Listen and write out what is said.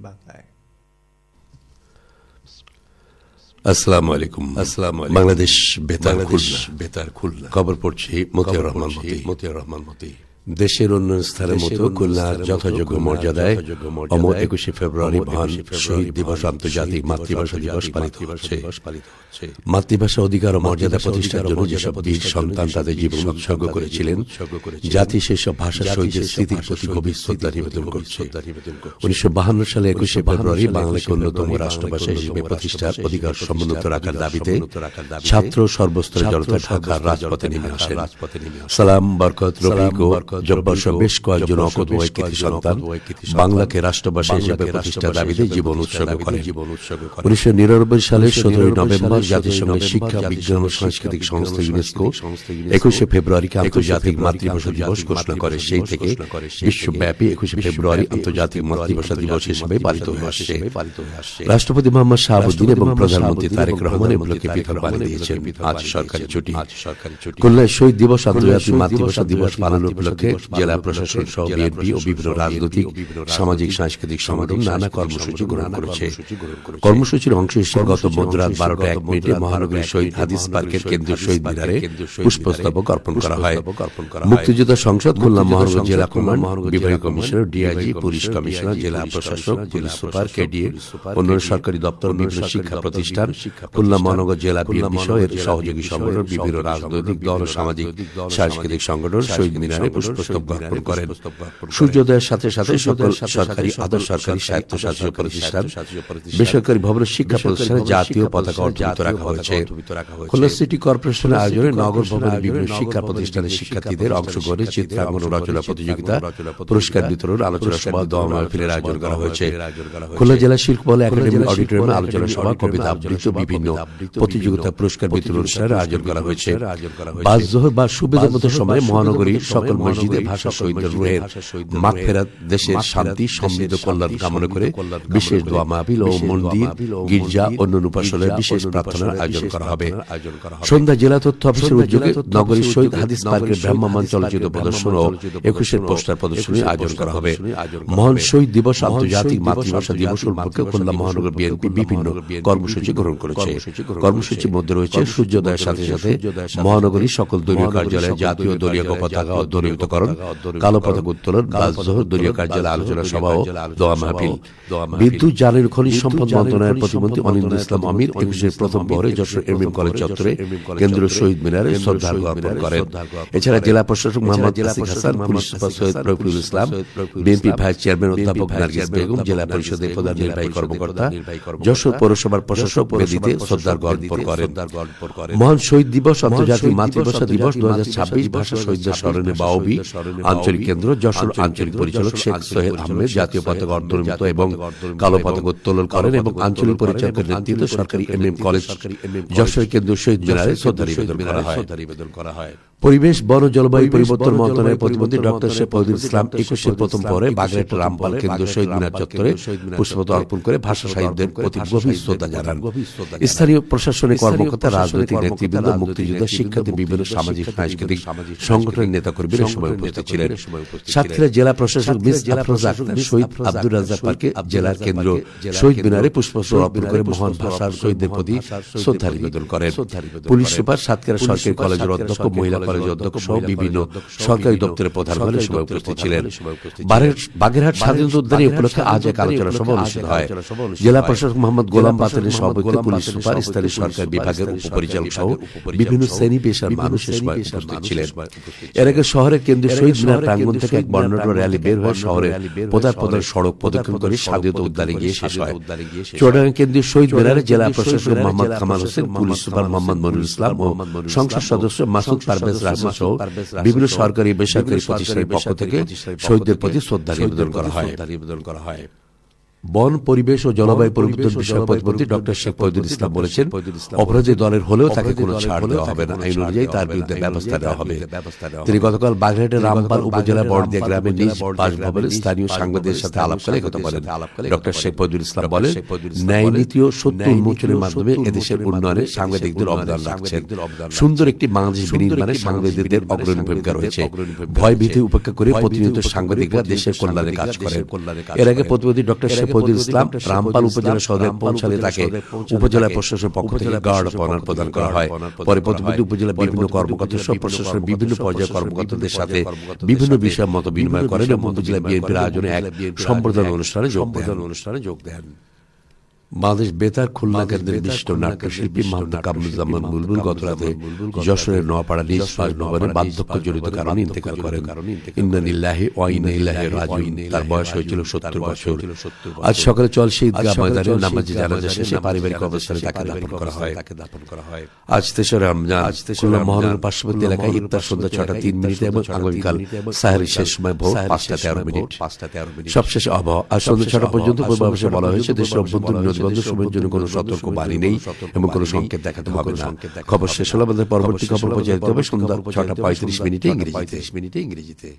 বাংলায়। আসসালামু আলাইকুম। আসসালামু আলাইকুম। বাংলাদেশ বেতার খুলনা। বেতার খুলনা। খবর পড়ছি মতিউর রহমান মতি। মতিউর রহমান মতি। দেশের অন্য স্থানের মতো খুলনার যথাযোগ্য মর্যাদায় অমর একুশে ফেব্রুয়ারি মহান শহীদ দিবস আন্তর্জাতিক মাতৃভাষা দিবস পালিত হচ্ছে। মাতৃভাষা অধিকার ও মর্যাদা প্রতিষ্ঠার জন্য যেসব বীর সন্তান তাদের জীবন উৎসর্গ করেছিলেন জাতি সেসব ভাষা শহীদের স্মৃতির প্রতি গভীর শ্রদ্ধা নিবেদন করছে উনিশশো বাহান্ন সালে একুশে ফেব্রুয়ারি বাংলাকে অন্যতম রাষ্ট্রভাষা হিসেবে প্রতিষ্ঠার অধিকার সমুন্নত রাখার দাবিতে ছাত্র সর্বস্তরে জনতা ঢাকার রাজপথে নেমে আসেন। সালাম বরকত রফিক ও জব্বার সহ বেশ কয়েকজন অকত কৃতি সন্তান। বাংলাকে রাষ্ট্রভাষা হিসেবে প্রতিষ্ঠার দাবিতে জীবন উৎসর্গ করেন। উনিশশো নিরানব্বই সালের সতেরোই নভেম্বর জাতিসংঘের শিক্ষা বিজ্ঞান ও সাংস্কৃতিক সংস্থা ইউনেস্কো একুশে ফেব্রুয়ারিকে আন্তর্জাতিক মাতৃভাষা দিবস ঘোষণা করে। সেই থেকে বিশ্বব্যাপী একুশে ফেব্রুয়ারি আন্তর্জাতিক মাতৃভাষা দিবস হিসেবে পালিত হয়ে আসছে রাষ্ট্রপতি মোহাম্মদ শাহাবুদ্দিন এবং প্রধানমন্ত্রী তারেক রহমান এগুলোকে পৃথক বানিয়ে দিয়েছেন আজ সরকারি ছুটি খুলনায় শহীদ দিবস আন্তর্জাতিক মাতৃভাষা দিবস পালন উপলক্ষে জেলা প্রশাসন সহ বিএনপি ও বিভিন্ন রাজনৈতিক সামাজিক সাংস্কৃতিক সংগঠন নানা কর্মসূচি গ্রহণ করেছে। কর্মসূচির অংশ হিসেবে গত মধ্যরাত বারোটা এক মিনিটে মহানগরীর শহীদ হাদিস পার্কের কেন্দ্রীয় শহীদ মিনারে পুষ্পস্তবক অর্পণ করা হয়। মুক্তিযোদ্ধা সংসদ খুলনা মহানগর জেলা কমান্ড বিভাগীয় কমিশনার ডিআইজি পুলিশ কমিশনার জেলা প্রশাসক পুলিশ সুপার কেডিএ অন্যান্য সরকারি দপ্তর বিভিন্ন শিক্ষা প্রতিষ্ঠান খুলনা মহানগর জেলা বিএনপি সহ এর সহযোগী সংগঠন বিভিন্ন রাজনৈতিক দল ও সামাজিক সাংস্কৃতিক সংগঠন শহীদ মিনারে পুষ্পস্তবক করেন। সূর্যোদয়ের সাথে সাথে সকল সরকারি আদর সরকারি প্রতিষ্ঠান বেসরকারি ভবন শিক্ষা প্রতিষ্ঠানে জাতীয় পতাকা রাখা হয়েছে। খুলনা সিটি কর্পোরেশনের আয়োজনে নগর ভবনের বিভিন্ন শিক্ষা প্রতিষ্ঠানের শিক্ষার্থীদের অংশগ্রহণে চিত্রাঙ্গন রচনা প্রতিযোগিতা পুরস্কার বিতরণ আলোচনা সভা দোয়া মাহফিলের আয়োজন করা হয়েছে খুলনা জেলা শিল্প বলে একাডেমি অডিটোরিয়ামে আলোচনা সভা কবিতা আবৃত্তি বিভিন্ন প্রতিযোগিতা পুরস্কার বিতরণ অনুষ্ঠানের আয়োজন করা হয়েছে বাস জোহর বা সুবেদের মতো সময়ে মহানগরীর সকল মসজিদে ভাষা শহীদের রুহের মাঠ ফেরাত দেশের শান্তি সমৃদ্ধ কল্যাণ কামনা করে বিশেষ দোয়া মাহফিল ও মন্দির গির্জা অন্যান্য উপাসনায় বিশেষ প্রার্থনার আয়োজন করা হবে। সন্ধ্যা জেলা তথ্য অফিসের উদ্যোগে নগরীর শহীদ হাদিস পার্কের ভ্রাম্যমান চলচ্চিত্র প্রদর্শন ও একুশের পোস্টার প্রদর্শনী আয়োজন করা হবে। মহান শহীদ দিবস আন্তর্জাতিক মাতৃভাষা দিবস উপলক্ষে খুলনা মহানগর বিএনপি বিভিন্ন কর্মসূচি গ্রহণ করেছে। কর্মসূচির মধ্যে রয়েছে সূর্যোদয়ের সাথে সাথে মহানগরীর সকল দলীয় কার্যালয়ে জাতীয় দলীয় পতাকা দলীয়করণ কালো পতাকা উত্তোলন বাসজোহর দলীয় কার্যালয়ে আলোচনা সভা ও দোয়া মাহফিল। বিদ্যুৎ জ্বালানি ও খনিজ সম্পদ মন্ত্রণালয়ের প্রতিমন্ত্রী অনিন্দ ইসলাম অমির একুশের প্রথম পরে যশোর এমএম কলেজ চত্বরে কেন্দ্রীয় শহীদ মিনারে শ্রদ্ধার্ঘ অর্পণ করেন। এছাড়া জেলা প্রশাসক Mohammad Asif Hasan police super Syed Rafiqul Islam BNP vice chairman অধ্যাপক নার্গিস বেগম জেলা পরিষদের প্রধান নির্বাহী কর্মকর্তা যশোর পৌরসভার প্রশাসক বেদিতে শ্রদ্ধার্ঘ অর্পণ করেন মহান শহীদ দিবস আন্তর্জাতিক মাতৃভাষা দিবস দু হাজার ছাব্বিশ ভাষা শহীদদের স্মরণে বাওবি আঞ্চলিক কেন্দ্র যশোর আঞ্চলিক পরিচালক শেখ সোহেল আহমেদ জাতীয় পতাকা অর্ধনমিত এবং কালো পতাকা উত্তোলন করেন এবং আঞ্চলিক পরিচালকের নেতৃত্বে সরকারি এম এম কলেজ যশোর কেন্দ্র শহীদ মিনারে শ্রদ্ধা নিবেদন করা হয়। পরিবেশ বন জলবায়ু পরিবর্তন মন্ত্রণালয়ের প্রতিমন্ত্রী ডক্টর শেফুল ইসলাম একুশের প্রথম পরে বাগেরহাট রামপাল কেন্দ্র শহীদ মিনার চত্বরে পুষ্পত অর্পণ করে ভাষা সাহিত্যের প্রতি গভীর শ্রদ্ধা জানান। স্থানীয় প্রশাসনিক কর্মকর্তা রাজনৈতিক নেতৃবৃন্দ মুক্তিযোদ্ধা শিক্ষার্থী বিভিন্ন সামাজিক সাংস্কৃতিক সংগঠনের নেতাকর্মীরা সময় উপস্থিত ছিলেন। সাতক্ষীরা জেলা প্রশাসক মিস আফরোজা শহীদ আব্দুর রাজ্জাক পার্কে জেলার কেন্দ্র শহীদ মিনারে পুষ্পস্তর অর্পণ করে মহান ভাষার শহীদদের প্রতি শ্রদ্ধা নিবেদন করেন পুলিশ সুপার সাতক্ষীরা সরকারি কলেজের অধ্যক্ষ মহিলা অধ্যক্ষ সহ বিভিন্ন সরকারি দপ্তরের প্রধান হলে সময় উপস্থিত ছিলেন। বাগেরহাট স্বাধীনতা উদ্যানে উপলক্ষে আজ এক আলোচনা সভা অনুষ্ঠিত হয়। জেলা প্রশাসক মোহাম্মদ গোলাম সভাপতিত্বে পুলিশ সুপার স্থানীয় সরকারি বিভাগের উপপরিচালক সহ বিভিন্ন শ্রেণি পেশার মানুষ উপস্থিত ছিলেন। এর আগে শহরের কেন্দ্রীয় শহীদ মিনার প্রাঙ্গণ থেকে এক বর্ণাঢ্য র্যালি বের হয়ে শহরের প্রধান প্রধান সড়ক প্রদক্ষিণ করে স্বাধীনতা উদ্যানে গিয়ে শেষ হয়। চুয়াডাঙ্গা কেন্দ্রীয় শহীদ মিনারে জেলা প্রশাসক মোহাম্মদ কামাল হোসেন পুলিশ সুপার মোহাম্মদ মনিরুল ইসলাম ও সংসদ সদস্য মাসুদ পারভেজ রাজা সহ বিভিন্ন সরকারি বেসরকারি প্রতিষ্ঠানের পক্ষ থেকে শহীদদের প্রতি শ্রদ্ধা নিবেদন করা হয়। বন পরিবেশ ও জলবায়ু পরিবর্তন বিষয়ে প্রতিমন্ত্রী ডক্টর শেখ ফৈদুল ইসলাম বলেছেন অপরাধী দলের হলেও তাকে কোনো ছাড় দেওয়া হবে না। আইন অনুযায়ী তার বিরুদ্ধে ব্যবস্থা নেওয়া হবে। তিনি গতকাল বাগেরহাটের রামপাল উপজেলা বড়দিয়া গ্রামের নিজ বাসভবনে স্থানীয় সাংবাদিকদের সাথে আলাপ করে কথা বলেন। ডক্টর শেখ ফৈদুল ইসলাম বলেন ন্যায় নীতি ও সত্য উন্মোচনের মাধ্যমে এদেশের উন্নয়নে সাংবাদিকদের অবদান রাখছেন সুন্দর একটি বাংলাদেশ বিনির্মাণে সাংবাদিকদের অগ্রণী ভূমিকা রয়েছে ভয় ভীতি উপেক্ষা করে প্রতিনিয়ত সাংবাদিকরা দেশের কল্যাণে কাজ করেন এর আগে প্রতিমন্ত্রী ডক্টর শেখ ইসলাম রামপাল উপজেলা সদরে পৌঁছালে তাকে উপজেলা প্রশাসনের পক্ষ থেকে গার্ড অফ অনার প্রদান করা হয়। পরে উপজেলা বিভিন্ন কর্মকর্তা সহ প্রশাসনের বিভিন্ন পর্যায়ের কর্মকর্তাদের সাথে বিভিন্ন বিষয়ে মত বিনিময় করেন এবং উপজেলা বিএনপির আয়োজনে এক সম্বর্ধনা অনুষ্ঠানে যোগ দেন। অনুষ্ঠানে যোগ দেন। বাংলাদেশ বেতার খুলনা কেন্দ্রের বিশিষ্ট নাট্যশিল্পী মাহমুদ কামরুজ্জামান বুলবুল গত রাতে যশোরের নোয়াপাড়া নিজ ভবনে বার্ধক্য জড়িত কারণে ইন্তেকাল করেন। ইন্নানিল্লাহি ওয়া ইন্না ইলাইহি রাজিউন। তার বয়স হয়েছিল 70 বছর। আজ সকালে চল সেই ঈদগাহ ময়দানে নামাজে জানাজা শেষে পারিবারিক অবস্থানে তাকে দাফন করা হয়। আজ তেসরা রমজান। আজ খুলনা মহানগর পার্শ্ববর্তী এলাকায় ইফতার সন্ধ্যা ছটা তিন মিনিটে এবং আগামীকাল সাহেরি শেষ সময় ভোর পাঁচটা তেরো মিনিট। পাঁচটা তেরো মিনিট। সবশেষ আবহাওয়া আজ সন্ধ্যা ছটা পর্যন্ত পূর্বাভাসে বলা হয়েছে দেশের অভ্যন্তরীণ সময়ের জন্য কোনো সতর্ক বাণী নেই এবং কোনো সংকেত দেখাতে হবে না। খবর শেষ হলে আমাদের পরবর্তী খবর পর্যায়ে হবে। সন্ধ্যা ছটা পঁয়ত্রিশ মিনিটে ইংরেজিতে। মিনিটে ইংরেজিতে।